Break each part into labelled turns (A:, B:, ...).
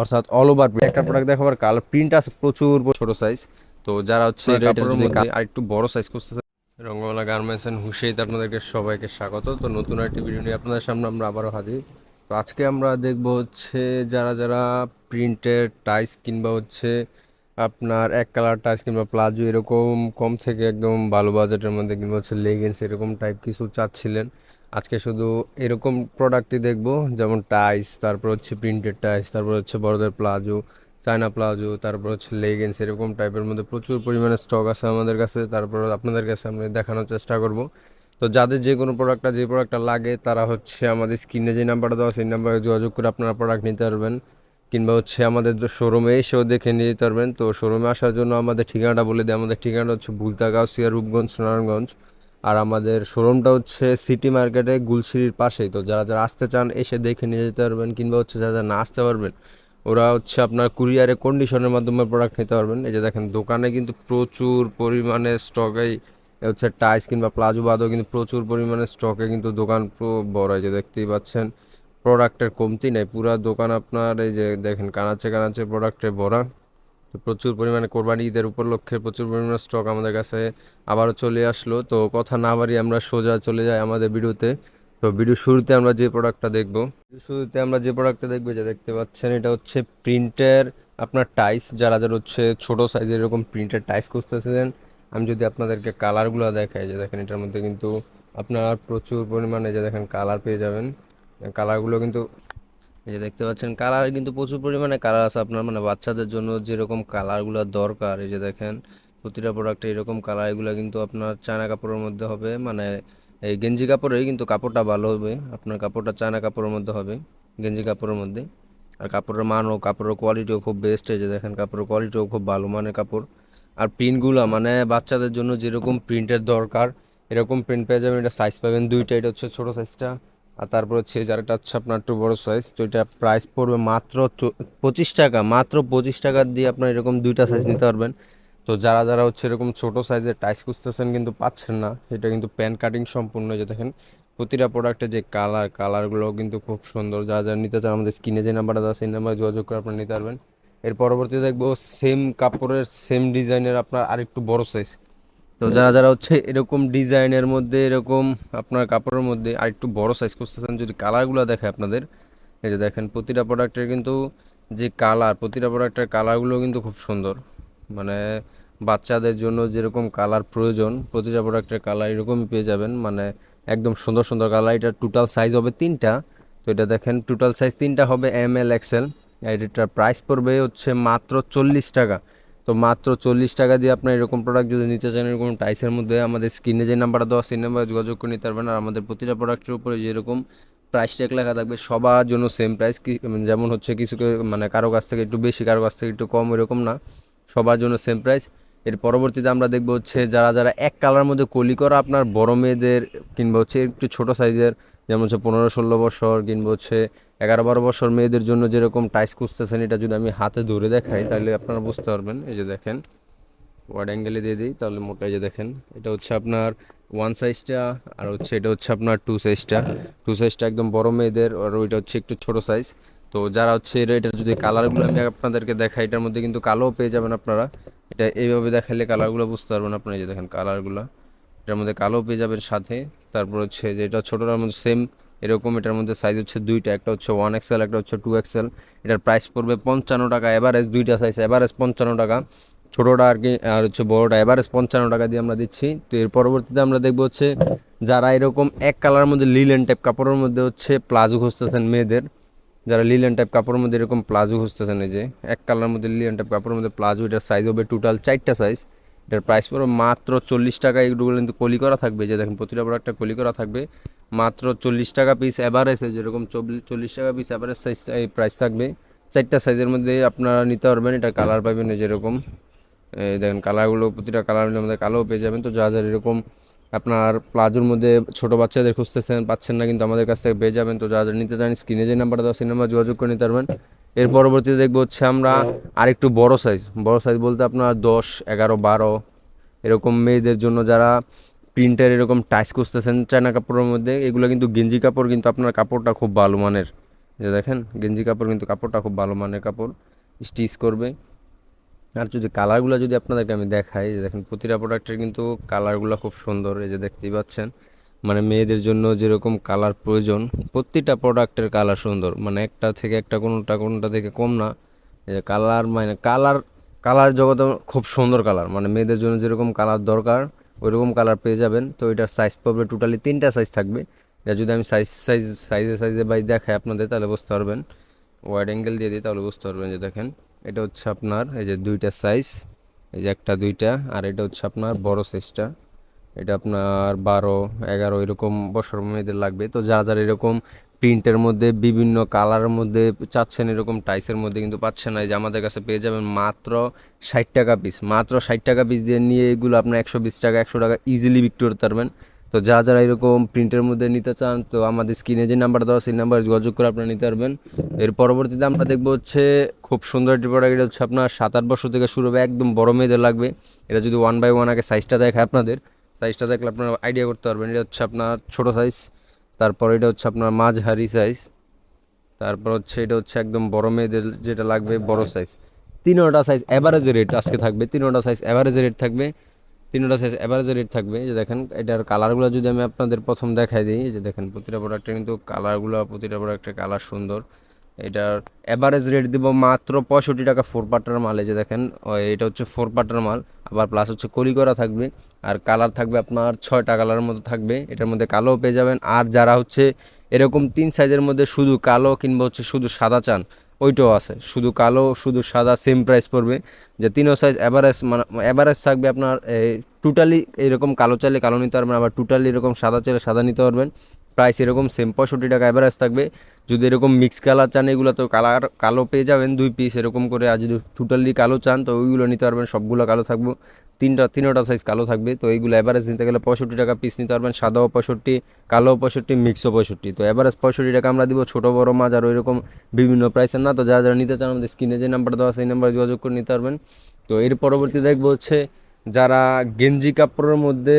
A: অর্থাৎ all over একটা product দেখাবার কালার প্রিন্ট আছে প্রচুর ছোট সাইজ তো যারা হচ্ছে মধ্যে আরেকটু বড় সাইজ করতেছে রঙ্গমালা গার্মেন্টস অ্যান্ড হুসেইতে আপনাদেরকে সবাইকে স্বাগত। তো নতুন একটি ভিডিও নিয়ে আপনাদের সামনে আমরা আবারও হাজির। তো আজকে আমরা দেখব হচ্ছে যারা যারা প্রিন্টের টাইস কিংবা হচ্ছে আপনার এক কালার টাইস কিংবা প্লাজো এরকম কম থেকে একদম ভালো বাজেটের মধ্যে কিংবা হচ্ছে লেগিংস এরকম টাইপ কিছু চাচ্ছিলেন। আজকে শুধু এরকম প্রোডাক্টই দেখব, যেমন টাইস তারপর হচ্ছে প্রিন্টেড টাইস তারপর হচ্ছে বড়দের প্লাজো, চায়না প্লাজো, তারপর হচ্ছে লেগিংস এরকম টাইপের মধ্যে প্রচুর পরিমাণে স্টক আছে আমাদের কাছে, তারপর আপনাদের কাছে আমি দেখানোর চেষ্টা করব। তো যাদের যে কোনো প্রোডাক্টটা যে প্রোডাক্টটা লাগে, তারা হচ্ছে আমাদের স্ক্রিনে যে নাম্বারটা দেওয়া সেই নাম্বারে যোগাযোগ করে আপনারা প্রোডাক্ট নিতে পারবেন। কিংবা হচ্ছে আমাদের শোরুমে এসেও দেখে নিয়ে যেতে পারবেন। তো শোরুমে আসার জন্য আমাদের ঠিকানাটা বলে দিই। আমাদের ঠিকানাটা হচ্ছে ভুলতাগাছিয়া রূপগঞ্জ নারায়ণগঞ্জ। আর আমাদের শোরুমটা হচ্ছে সিটি মার্কেটে গুলশিরির পাশেই। তো যারা যারা আসতে চান, এসে দেখে নিয়ে যেতে পারবেন, কিংবা হচ্ছে যারা যারা না আসতে পারবেন, ওরা হচ্ছে আপনার কুরিয়ারে কন্ডিশনের মাধ্যমে প্রোডাক্ট নিতে পারবেন। এই যে দেখেন, দোকানে কিন্তু প্রচুর পরিমাণে স্টকেই হচ্ছে টাইস কিংবা প্লাজো বাদও কিন্তু প্রচুর পরিমাণে স্টকে কিন্তু দোকান পুরো বড়। যে দেখতেই পাচ্ছেন প্রোডাক্টের কমতি নেই। পুরো দোকান আপনার, এই যে দেখেন কানাচে কানাচে প্রোডাক্টে ভরা। তো প্রচুর পরিমাণে কোরবানি, ঈদের উপলক্ষে প্রচুর পরিমাণে স্টক আমাদের কাছে আবারও চলে আসলো। তো কথা না বাড়ি আমরা সোজা চলে যাই আমাদের ভিডিওতে। তো ভিডিও শুরুতে আমরা যে প্রোডাক্টটা দেখব শুরুতে আমরা যে প্রোডাক্টটা দেখব যে দেখতে পাচ্ছেন, এটা হচ্ছে প্রিন্টের আপনার টাইস যারা যারা হচ্ছে ছোট সাইজের এরকম প্রিন্টের টাইস খুঁজতেছিলেন আমি যদি আপনাদেরকে কালারগুলো দেখাই যে দেখেন এটার মধ্যে কিন্তু আপনারা প্রচুর পরিমাণে যে দেখেন কালার পেয়ে যাবেন। কালারগুলো কিন্তু এই যে দেখতে পাচ্ছেন কালার কিন্তু প্রচুর পরিমাণে কালার আছে আপনার মানে বাচ্চাদের জন্য যেরকম কালারগুলো দরকার, এই যে দেখেন প্রতিটা প্রোডাক্টে এরকম কালার, এগুলো কিন্তু আপনার চায়না কাপড়ের মধ্যে হবে মানে এই গেঞ্জি কাপড়েই কিন্তু কাপড়টা ভালো হবে, আপনার কাপড়টা চায়না কাপড়ের মধ্যে হবে, গেঞ্জি কাপড়ের মধ্যে। আর কাপড়ের মানও কাপড়ের কোয়ালিটিও খুব বেস্ট এই যে দেখেন কাপড়ের কোয়ালিটিও খুব ভালো মানের কাপড়। আর প্রিন্টগুলো মানে বাচ্চাদের জন্য যেরকম প্রিন্টের দরকার, এরকম প্রিন্ট পেয়ে যাবেন, এটা সাইজ পাবেন দুইটা, এটা হচ্ছে ছোটো সাইজটা আর তারপর হচ্ছে যারটা হচ্ছে আপনার একটু বড় সাইজ তো এটা প্রাইস পড়বে মাত্র পঁচিশ টাকা, মাত্র পঁচিশ টাকা দিয়ে আপনার এরকম দুইটা সাইজ নিতে পারবেন। তো যারা যারা হচ্ছে এরকম ছোট সাইজের টাইস খুঁজতেছেন কিন্তু পাচ্ছেন না, এটা কিন্তু প্যান কাটিং সম্পূর্ণ যে দেখেন, প্রতিটা প্রোডাক্টের যে কালার কালারগুলো কিন্তু খুব সুন্দর। যারা যারা নিতে চান আমাদের স্ক্রিনে যে নাম্বারটা দেওয়া সেই নাম্বারে যোগাযোগ করে আপনারা নিতে পারবেন। এর পরবর্তীতে দেখব সেম কাপড়ের সেম ডিজাইনের আপনার আরেকটু বড় সাইজ তো যারা যারা হচ্ছে এরকম ডিজাইনের মধ্যে, এরকম আপনার কাপড়ের মধ্যে আর একটু বড় সাইজ করতেছেন যদি কালারগুলো দেখে আপনাদের, এই যে দেখেন প্রতিটা প্রোডাক্টের কিন্তু যে কালার, প্রতিটা প্রোডাক্টের কালারগুলো কিন্তু খুব সুন্দর। মানে বাচ্চাদের জন্য যেরকম কালার প্রয়োজন, প্রতিটা প্রোডাক্টের কালার এরকমই পেয়ে যাবেন। মানে একদম সুন্দর সুন্দর কালার। এটা টোটাল সাইজ হবে তিনটা। তো এটা দেখেন টোটাল সাইজ তিনটা হবে এম এল এক্সেল এটার প্রাইস পড়বে হচ্ছে মাত্র চল্লিশ টাকা। তো মাত্র চল্লিশ টাকা দিয়ে আপনার এরকম প্রোডাক্ট যদি নিতে চান, এরকম টাইসের মধ্যে আমাদের স্ক্রিনে যে নাম্বারটা দেওয়া সেই নাম্বারে যোগাযোগ করে নিতে পারবেন। আর আমাদের প্রতিটা প্রোডাক্টের উপরে যেরকম প্রাইস ট্যাগ লেখা থাকবে, সবার জন্য সেম প্রাইস কি যেমন হচ্ছে কিছু মানে কারও কাছ থেকে একটু বেশি, কারও কাছ থেকে একটু কম, এরকম না। সবার জন্য সেম প্রাইস এর পরবর্তীতে আমরা দেখব হচ্ছে যারা যারা এক কালার মধ্যে কলি করা আপনার বড় মেয়েদের কিংবা হচ্ছে একটু ছোট সাইজের যেমন হচ্ছে পনেরো ষোলো বছর কিংবা হচ্ছে এগারো বারো বছর মেয়েদের জন্য যেরকম টাইস খুঁজতেছেন, এটা যদি আমি হাতে ধরে দেখাই, তাহলে আপনারা বুঝতে পারবেন। এই যে দেখেন ওয়ার্ড অ্যাঙ্গেলে দিয়ে দিই, তাহলে মোটা যে দেখেন, এটা হচ্ছে আপনার ওয়ান সাইজটা আর হচ্ছে এটা হচ্ছে আপনার টু। সাইজটা টু সাইজটা একদম বড় মেয়েদের, আর ওইটা হচ্ছে একটু ছোট সাইজ তো যারা হচ্ছে এটা যদি কালারগুলো আমি আপনাদেরকে দেখাই, এটার মধ্যে কিন্তু কালোও পেয়ে যাবেন আপনারা। এটা এইভাবে দেখালে কালারগুলো বুঝতে পারবেন আপনারা যে দেখেন কালারগুলো এটার মধ্যে কালো পেয়ে যাবেন সাথে। তারপর হচ্ছে যে এটা ছোটোটার মধ্যে সেম এরকম, এটার মধ্যে সাইজ হচ্ছে দুইটা, একটা হচ্ছে ওয়ান এক্সেল একটা হচ্ছে টু এক্সেল এটার প্রাইস পড়বে পঞ্চান্ন টাকা এভারেজ দুইটা সাইজ এভারেজ পঞ্চান্ন টাকা। ছোটোটা আর কি, আর হচ্ছে বড়োটা এভারেজ পঞ্চান্ন টাকা দিয়ে আমরা দিচ্ছি। তো এর পরবর্তীতে আমরা দেখব হচ্ছে যারা এরকম এক কালারের মধ্যে লিলেন টাইপ কাপড়ের মধ্যে হচ্ছে প্লাজো খুঁজতেছেন মেয়েদের, যারা লিলেন টাইপ কাপড়ের মধ্যে এরকম প্লাজো খুঁজতেছেন এই যে, এক কালারের মধ্যে লিলেন টাইপ কাপড়ের মধ্যে প্লাজো, এটার সাইজ হবে টোটাল চারটা সাইজ এটার প্রাইস পড়বে মাত্র চল্লিশ টাকা এগুলো কিন্তু কলি করা থাকবে। যে দেখেন, প্রতিটা প্রোডাক্টটা কলি করা থাকবে। মাত্র চল্লিশ টাকা পিস অ্যাভারেজে যেরকম চল্লিশ টাকা পিস অ্যাভারেজ সাইজ এই প্রাইস থাকবে। চারটা সাইজের মধ্যে আপনারা নিতে পারবেন, এটা কালার পাবেন যেরকম। দেখেন কালারগুলো প্রতিটা কালারের মধ্যে কালোও পেয়ে যাবেন। তো যা যার এরকম আপনার প্লাজোর মধ্যে ছোটো বাচ্চাদের খুঁজতেছেন, পাচ্ছেন না কিন্তু আমাদের কাছ থেকে পেয়ে যাবেন। তো যা যা নিতে চান, স্ক্রিনে যে নাম্বারটা দেওয়া সেই নাম্বার যোগাযোগ করে নিতে পারবেন। এর পরবর্তীতে দেখব হচ্ছে আমরা আরেকটু বড় সাইজ বড় সাইজ বলতে আপনার দশ এগারো বারো এরকম মেয়েদের জন্য যারা প্রিন্টের এরকম টাইস খুঁজতেছেন চায়না কাপড়ের মধ্যে এগুলো কিন্তু গেঞ্জি কাপড় কিন্তু আপনার কাপড়টা খুব ভালো মানের। যে দেখেন গেঞ্জি কাপড় কিন্তু কাপড়টা খুব ভালো মানের কাপড় স্টিচ করবে। আর যদি কালারগুলো যদি আপনাদেরকে আমি দেখাই যে দেখেন প্রতিটা প্রোডাক্টের কিন্তু কালারগুলো খুব সুন্দর এই যে দেখতেই পাচ্ছেন। মানে মেয়েদের জন্য যেরকম কালার প্রয়োজন, প্রতিটা প্রোডাক্টের কালার সুন্দর। মানে একটা থেকে একটা কোনোটা কোনোটা থেকে কম না। কালার মানে কালার কালার জগতে খুব সুন্দর কালার মানে মেয়েদের জন্য যেরকম কালার দরকার, ওইরকম কালার পেয়ে যাবেন। তো এটার সাইজ পড়বে টোটালি তিনটা সাইজ থাকবে। এটা যদি আমি সাইজ সাইজ সাইজে সাইজে বাই দেখাই আপনাদের, তাহলে বুঝতে পারবেন। ওয়াইড অ্যাঙ্গেল দিয়ে দিই, তাহলে বুঝতে পারবেন যে দেখেন, এটা হচ্ছে আপনার, এই যে দুইটা সাইজ এই যে একটা, দুইটা, আর এটা হচ্ছে আপনার বড় সাইজটা এটা আপনার বারো, এগারো এরকম বছর মেয়েদের লাগবে। তো যারা যারা এরকম প্রিন্টের মধ্যে, বিভিন্ন কালারের মধ্যে চাচ্ছেন এরকম টাইসের মধ্যে কিন্তু পাচ্ছেন না। এই যে আমাদের কাছে পেয়ে যাবেন মাত্র ষাট টাকা পিস মাত্র ষাট টাকা পিস দিয়ে নিয়ে এগুলো আপনার একশো বিশ টাকা, একশো টাকা ইজিলি বিক্রি করতে পারবেন। তো যা যারা এরকম প্রিন্টের মধ্যে নিতে চান, তো আমাদের স্ক্রিনে যে নাম্বার দেওয়া সেই নাম্বার যোগাযোগ করে আপনারা নিতে পারবেন। এর পরবর্তীতে আমরা দেখব হচ্ছে খুব সুন্দর একটি প্রোডাক্ট এটা হচ্ছে আপনার সাত আট বছর থেকে শুরু হবে, একদম বড় মেয়েদের লাগবে। এটা যদি ওয়ান বাই ওয়ান আগে সাইজটা দেখায় আপনাদের সাইজটা দেখলে আপনারা আইডিয়া করতে পারবেন। এটা হচ্ছে আপনার ছোট সাইজ তারপর এটা হচ্ছে আপনার মাঝহারি সাইজ তারপর হচ্ছে এটা হচ্ছে একদম বড় মেয়েদের যেটা লাগবে বড় সাইজ তিনোটা সাইজ অ্যাভারেজ রেট আজকে থাকবে। তিনোটা সাইজ অ্যাভারেজ রেট থাকবে। তিনোটা সাইজ অ্যাভারেজ রেট থাকবে। যে দেখেন এটার কালারগুলো যদি আমি আপনাদের প্রথম দেখাই দিই যে দেখেন প্রতিটা প্রোডাক্টের কিন্তু কালারগুলো প্রতিটা প্রোডাক্টের কালার সুন্দর। এটার অ্যাভারেজ রেট দিব মাত্র পঁয়ষট্টি টাকা ফোর পার্টার মাল, এই যে দেখেন এটা হচ্ছে ফোর পার্টার মাল, আবার প্লাস হচ্ছে কলি করা থাকবে, আর কালার থাকবে আপনার ছয়টা কালারের মতো থাকবে, এটার মধ্যে কালোও পেয়ে যাবেন, আর যারা হচ্ছে এরকম তিন সাইজের মধ্যে শুধু কালো কিংবা হচ্ছে শুধু সাদা চান, ওইটাও আছে, শুধু কালো, শুধু সাদা সেম প্রাইস পড়বে, যে তিনও সাইজ অ্যাভারেজ মানে অ্যাভারেজ থাকবে আপনার টোটালি এরকম কালো চাইলে কালো নিতে পারবেন, আবার টোটালি এরকম সাদা চাইলে সাদা নিতে পারবেন প্রাইস এরকম সেম পঁয়ষট্টি টাকা অ্যাভারেজ থাকবে। যদি এরকম মিক্স কালার চান, এগুলো তো কালার কালো পেয়ে যাবেন। দুই পিস এরকম করে, আর যদি টোটালি কালো চান, তো ওইগুলো নিতে পারবেন। সবগুলো কালো থাকবে। তিনটা, তিনোটা সাইজ কালো থাকবে। তো এইগুলো অ্যাভারেজ নিতে গেলে পঁয়ষট্টি টাকা পিস নিতে পারবেন। সাদাও পঁয়ষট্টি কালো পঁয়ষট্টি মিক্সও পঁয়ষট্টি। তো অ্যাভারেজ পঁয়ষট্টি টাকা আমরা দিব ছোটো, বড়ো, মাছ, আর ওইরকম বিভিন্ন প্রাইসের না। তো যারা যারা নিতে চান, আমাদের স্ক্রিনে যে নাম্বার দেওয়া সেই নাম্বার যোগাযোগ করে নিতে পারবেন। তো এর পরবর্তী দেখব হচ্ছে, যারা গেঞ্জি কাপড়ের মধ্যে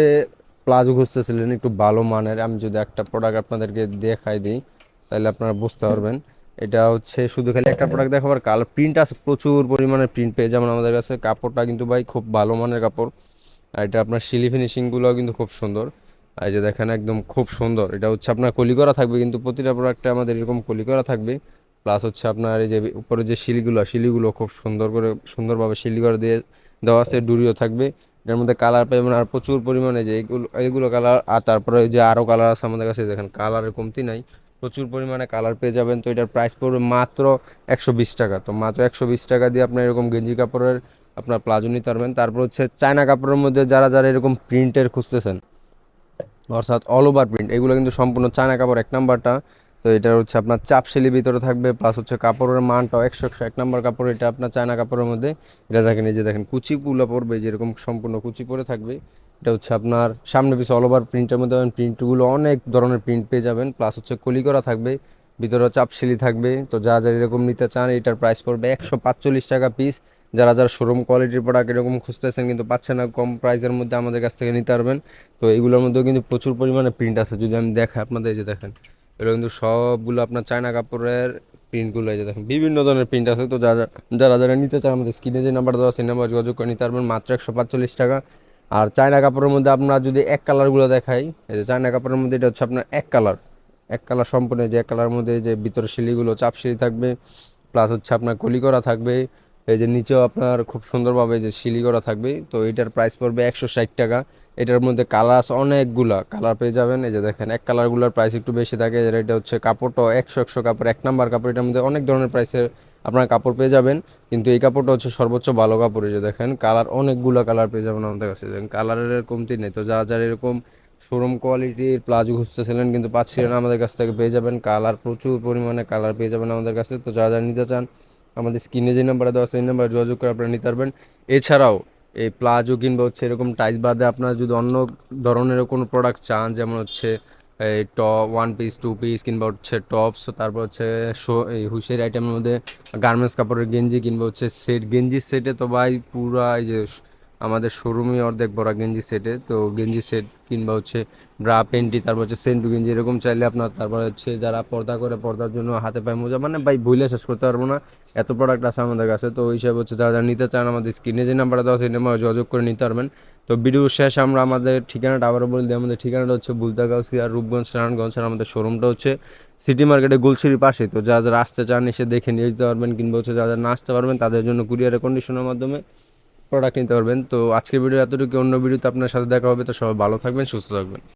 A: প্লাজো খুঁজতেছিলেন, একটু ভালো মানের। আমি যদি একটা প্রোডাক্ট আপনাদেরকে দেখাই দিই, তাহলে আপনারা বুঝতে পারবেন। এটা হচ্ছে শুধু খালি একটা প্রোডাক্ট দেখাবার কালার প্রিন্ট আছে, প্রচুর পরিমাণে প্রিন্ট পেয়ে যেমন আমাদের কাছে। কাপড়টা কিন্তু ভাই খুব ভালো মানের কাপড়। আর এটা আপনার শিলি ফিনিশিংগুলোও কিন্তু খুব সুন্দর। আর যে দেখেন, একদম খুব সুন্দর। এটা হচ্ছে আপনার কলি করা থাকবে কিন্তু প্রতিটা প্রোডাক্টে আমাদের এরকম কলি করা থাকবে। প্লাস হচ্ছে আপনার এই যে উপরে যে শিলিগুলো শিলিগুলো খুব সুন্দর করে, সুন্দরভাবে শিলি করে দিয়ে দেওয়া আছে, ডুরিও থাকবে। এর মধ্যে কালার পাবেন আর প্রচুর পরিমাণে যে এইগুলো এইগুলো কালার আর তারপরে যে আরও কালার আছে আমাদের কাছে, দেখেন কালারের কমতি নাই, প্রচুর পরিমাণে কালার পেয়ে যাবেন। তো এটার প্রাইস পড়বে মাত্র একশো বিশ টাকা। তো মাত্র একশো বিশ টাকা দিয়ে আপনার এরকম গেঞ্জি কাপড়ের আপনার প্লাজো নিতে পারবেন। তারপর হচ্ছে চায়না কাপড়ের মধ্যে যারা যারা এরকম প্রিন্টের খুঁজতেছেন, অর্থাৎ অল ওভার প্রিন্ট এগুলো কিন্তু সম্পূর্ণ চায়না কাপড়, এক নাম্বারটা তো এটা হচ্ছে আপনার চাপশিলি ভিতরে থাকবে প্লাস হচ্ছে কাপড়ের মানটাও একশো একশো এক নম্বর কাপড়, এটা আপনার চায়না কাপড়ের মধ্যে। এটা দেখেন, এই যে দেখেন, কুচিগুলো পড়বে যেরকম সম্পূর্ণ কুচি পরে থাকবে। এটা হচ্ছে আপনার সামনে পিছনে অল ওভার প্রিন্টের মধ্যে প্রিন্টগুলো অনেক ধরনের প্রিন্ট পেয়ে যাবেন প্লাস হচ্ছে কলি করা থাকবে, ভিতরে চাপশিলি থাকবে। তো যা যা এরকম নিতে চান, এটার প্রাইস পড়বে একশো পাঁচচল্লিশ টাকা পিস যারা যারা শোরুম কোয়ালিটির প্রোডাক্ট এরকম খুঁজতেছেন, কিন্তু পাচ্ছেন না, কম প্রাইসের মধ্যে আমাদের কাছ থেকে নিতে পারবেন। তো এগুলোর মধ্যেও কিন্তু প্রচুর পরিমাণে প্রিন্ট আছে, যদি আমি দেখাই আপনাদের, এই যে দেখেন। এগুলো কিন্তু সবগুলো আপনার চায়না কাপড়ের প্রিন্টগুলো এই যে দেখেন, বিভিন্ন ধরনের প্রিন্ট আছে। তো যারা যারা যারা নিতে চান আমাদের স্ক্রিনে যে নাম্বার দেওয়া সেই নাম্বার যোগাযোগ করে নিতে পারবেন। মাত্র একশো পাঁচচল্লিশ টাকা। আর চায়না কাপড়ের মধ্যে আপনার যদি এক কালারগুলো দেখাই, এই যে চায়না কাপড়ের মধ্যে এটা হচ্ছে আপনার এক কালার। এক কালার সম্পূর্ণ যে এক কালার মধ্যে যে ভিতরে শিলিগুলো চাপ শিলি থাকবে। প্লাস হচ্ছে আপনার কলি করা থাকবে। এই যে নিচেও আপনার খুব সুন্দরভাবে যে শিলি করা থাকবে, তো এটার প্রাইস পড়বে একশো ষাট টাকা। এটার মধ্যে কালার আছে অনেকগুলা। কালার পেয়ে যাবেন, এই যে দেখেন, এক কালারগুলোর প্রাইস একটু বেশি থাকে এটা হচ্ছে কাপড়টাও একশো একশো কাপড়, এক নাম্বার কাপড়, এটার মধ্যে অনেক ধরনের প্রাইসের আপনার কাপড় পেয়ে যাবেন। কিন্তু এই কাপড়টা হচ্ছে সর্বোচ্চ ভালো কাপড়, এই যে দেখেন কালার অনেকগুলো কালার পেয়ে যাবেন আমাদের কাছে। দেখেন কালারের কমতি নেই। তো যারা যারা এরকম শোরুম কোয়ালিটির প্লাজো খুঁজতেছিলেন, কিন্তু পাচ্ছিলেন আমাদের কাছ থেকে, পেয়ে যাবেন। কালার প্রচুর পরিমাণে কালার পেয়ে যাবেন আমাদের কাছে। তো যারা যারা নিতে চান আমাদের স্ক্রিনে যে নাম্বারে দেওয়া সেই নাম্বারে যোগাযোগ করে আপনারা নিতে পারবেন। এছাড়াও, এই প্লাজো কিংবা হচ্ছে এরকম টাইস বাদে আপনারা যদি অন্য ধরনের কোনো প্রোডাক্ট চান, যেমন হচ্ছে, এই top one piece two piece কিংবা হচ্ছে টপস তারপর হচ্ছে শো, এই হুশের আইটেমের মধ্যে গার্মেন্টস কাপড়ের গেঞ্জি কিংবা হচ্ছে সেট গেঞ্জি সেটে তো ভাই পুরা এই যে আমাদের শোরুমই অর্ধেক বড় গেঞ্জি সেটে তো গেঞ্জি সেট কিংবা হচ্ছে ব্রা পেন্টি তারপর হচ্ছে সেন্টু গেঞ্জি এরকম চাইলে আপনার, তারপর হচ্ছে যারা পর্দা করে পর্দার জন্য হাতে পায়ে মোজা মানে ভাই বইলে শেষ করতে পারব না, এত প্রোডাক্ট আছে আমাদের কাছে, তো ওই হিসাবে হচ্ছে যারা নিতে চান আমাদের স্ক্রিনে যে নাম্বারটা দেওয়া সেই নাম্বারে যোগাযোগ করে নিতে পারবেন। তো ভিডিও শেষে আমরা আমাদের ঠিকানাটা আবারও বলে দিই, আমাদের ঠিকানাটা হচ্ছে বুলতাগাউসিয়া, রূপগঞ্জ, নারায়ণগঞ্জ, আর আমাদের শোরুমটা হচ্ছে সিটি মার্কেটে গুলশির পাশে তো যারা যারা আসতে চান, এসে দেখে নিয়ে যেতে পারবেন, কিংবা হচ্ছে যারা না আসতে পারবেন, তাদের জন্য কুরিয়ারের কন্ডিশনের মাধ্যমে। প্রোডাক্ট নিতে পারবেন। তো আজকের ভিডিও এতটুকু অন্য ভিডিওতে আপনার সাথে দেখা হবে। তো সবাই ভালো থাকবেন, সুস্থ থাকবেন।